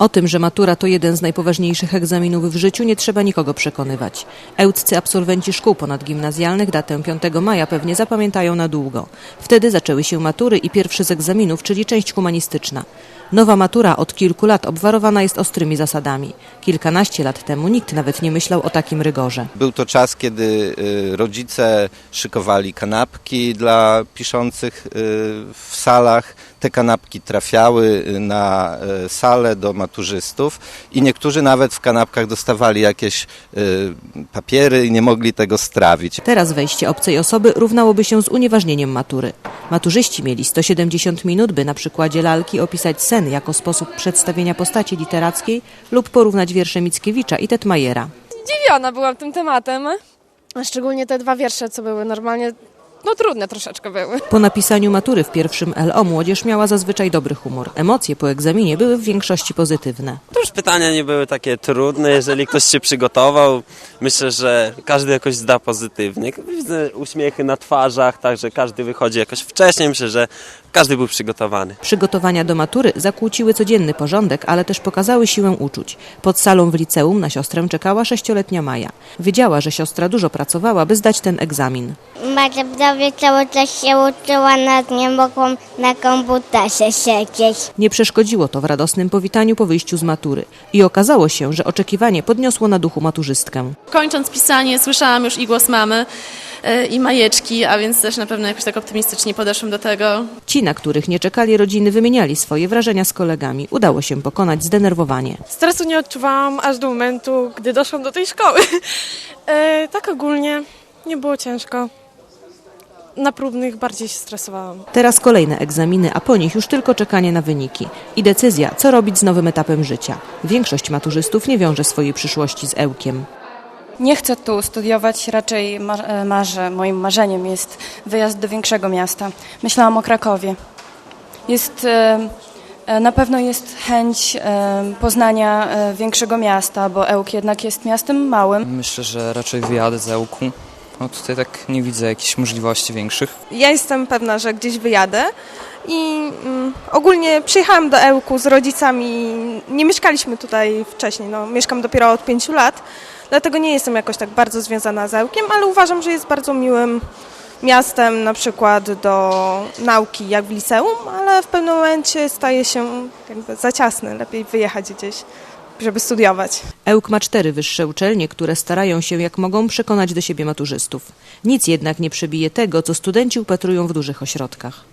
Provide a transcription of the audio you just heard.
O tym, że matura to jeden z najpoważniejszych egzaminów w życiu, nie trzeba nikogo przekonywać. Ełccy absolwenci szkół ponadgimnazjalnych datę 5 maja pewnie zapamiętają na długo. Wtedy zaczęły się matury i pierwszy z egzaminów, czyli część humanistyczna. Nowa matura od kilku lat obwarowana jest ostrymi zasadami. Kilkanaście lat temu nikt nawet nie myślał o takim rygorze. Był to czas, kiedy y, rodzice szykowali kanapki dla piszących y, w salach. Te kanapki trafiały y, na y, salę do maturzystów i niektórzy nawet w kanapkach dostawali jakieś y, papiery i nie mogli tego strawić. Teraz wejście obcej osoby równałoby się z unieważnieniem matury. Maturzyści mieli 170 minut, by na przykładzie lalki opisać sen jako sposób przedstawienia postaci literackiej lub porównać wiersze Mickiewicza i Tetmajera. zdziwiona byłam tym tematem. A szczególnie te dwa wiersze, co były normalnie, no trudne troszeczkę były. Po napisaniu matury w pierwszym LO młodzież miała zazwyczaj dobry humor. Emocje po egzaminie były w większości pozytywne. To już pytania nie były takie trudne, jeżeli ktoś się przygotował. Myślę, że każdy jakoś zda pozytywnie. Widzę uśmiechy na twarzach, także każdy wychodzi jakoś wcześniej. Myślę, że każdy był przygotowany. Przygotowania do matury zakłóciły codzienny porządek, ale też pokazały siłę uczuć. Pod salą w liceum na siostrę czekała sześcioletnia Maja. Wiedziała, że siostra dużo pracowała, by zdać ten egzamin. Bardzo prawie cały czas się uczyła, nawet nie mogłam na komputerze siedzieć. Nie przeszkodziło to w radosnym powitaniu po wyjściu z matury. I okazało się, że oczekiwanie podniosło na duchu maturzystkę. Kończąc pisanie, słyszałam już i głos mamy e, i majeczki, a więc też na pewno jakoś tak optymistycznie podeszłam do tego. Ci, na których nie czekali rodziny, wymieniali swoje wrażenia z kolegami. Udało się pokonać zdenerwowanie. Stresu nie odczuwałam aż do momentu, gdy doszłam do tej szkoły. E, tak ogólnie nie było ciężko. Na próbnych bardziej się stresowałam. Teraz kolejne egzaminy, a po nich już tylko czekanie na wyniki i decyzja, co robić z nowym etapem życia. Większość maturzystów nie wiąże swojej przyszłości z Ełkiem. Nie chcę tu studiować, raczej mar- e, marzę, moim marzeniem jest wyjazd do większego miasta. Myślałam o Krakowie. Jest, e, e, na pewno jest chęć poznania większego miasta, bo Ełk jednak jest miastem małym. Myślę, że raczej wyjadę z Ełku. No tutaj tak nie widzę jakichś możliwości większych. Ja jestem pewna, że gdzieś wyjadę i mm, ogólnie przyjechałam do Ełku z rodzicami. Nie mieszkaliśmy tutaj wcześniej, no, mieszkam dopiero od pięciu lat, dlatego nie jestem jakoś tak bardzo związana z Ełkiem, ale uważam, że jest bardzo miłym miastem na przykład do nauki jak w liceum, ale w pewnym momencie staje się jakby za ciasny, lepiej wyjechać gdzieś, żeby studiować. Ełk ma cztery wyższe uczelnie, które starają się jak mogą przekonać do siebie maturzystów. Nic jednak nie przebije tego, co studenci upatrują w dużych ośrodkach.